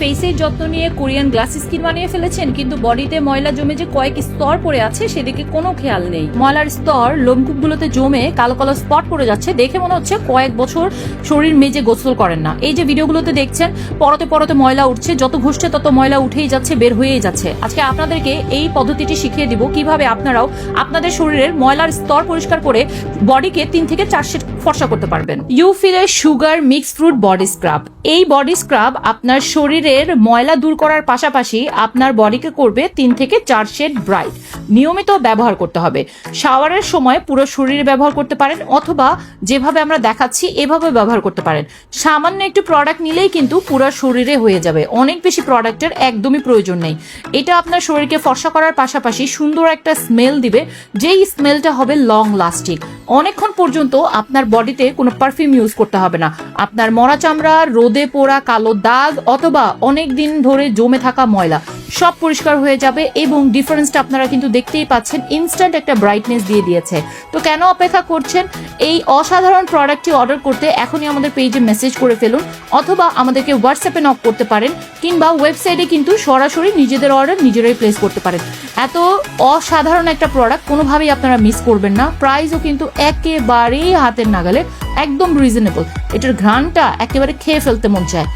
ফেসের যত্ন নিয়ে কোরিয়ান গ্লাস স্কিন বানিয়ে ফেলেছেন, কিন্তু বডিতে ময়লা জমে যে কয়েক স্তর পড়ে আছে সেদিকে কোনো খেয়াল নেই। ময়লার স্তর লোমকূপগুলোতে জমে কালো কালো স্পট পড়ে যাচ্ছে, দেখে মনে হচ্ছে কয়েক বছর শরীর মেজে গোসল করেন না। এই যে ভিডিওগুলোতে দেখছেন, পরতে পরতে ময়লা উঠছে, যত ঘুষছে তত ময়লা উঠেই যাচ্ছে, বের হয়েই যাচ্ছে। আজকে আপনাদেরকে এই পদ্ধতিটি শিখিয়ে দিব, কীভাবে আপনারাও আপনাদের শরীরের ময়লার স্তর পরিষ্কার করে বডিকে তিন থেকে চার শেড ফর্সা করতে পারবেন। ইউ ইউফিলের sugar mix fruit, body scrub. এই বডি স্ক্রাব আপনার শরীরের ময়লা দূর করার পাশাপাশি আপনার বডিকে করবে তিন থেকে চার শেড ব্রাইট। নিয়মিত ব্যবহার করতে হবে। শাওয়ারের সময় পুরো শরীরে ব্যবহার করতে পারেন অথবা যেভাবে আমরা দেখাচ্ছি, এভাবে ব্যবহার করতে পারেন। সামান্য একটু প্রোডাক্ট নিলেই কিন্তু পুরো শরীরে হয়ে যাবে। অনেক বেশি প্রোডাক্টের একদমই প্রয়োজন নেই। এটা আপনার শরীরকে ফর্সা করার পাশাপাশি সুন্দর একটা স্মেল দিবে। যেই স্মেলটা হবে লং লাস্টিং অনেকক্ষণ পর্যন্ত আপনার বডিতে কোনো পারফিউম ইউজ করতে হবে না। আপনার মরা চামড়া, রোদে পোড়া কালো দাগ অথবা অনেক দিন ধরে জমে থাকা ময়লা সব পরিষ্কার হয়ে যাবে এবং ডিফারেন্সটা আপনারা কিন্তু দেখতেই পাচ্ছেন ইনস্ট্যান্ট একটা ব্রাইটনেস দিয়ে দিয়েছে। তো কেন অপেক্ষা করছেন? এই অসাধারণ প্রোডাক্টটি অর্ডার করতে এখনই আমাদের পেজে মেসেজ করে ফেলুন অথবা আমাদেরকে হোয়াটসঅ্যাপে নক করতে পারেন কিংবা ওয়েবসাইটে কিন্তু সরাসরি নিজেদের অর্ডার নিজেরাই প্লেস করতে পারেন। এত অসাধারণ একটা প্রোডাক্ট কোনোভাবেই আপনারা মিস করবেন না। প্রাইসও কিন্তু একেবারেই হাতের নাগালে একদম রিজনেবল এটার ঘ্রাণটা একেবারে খেয়ে ফেলতে মন চায়।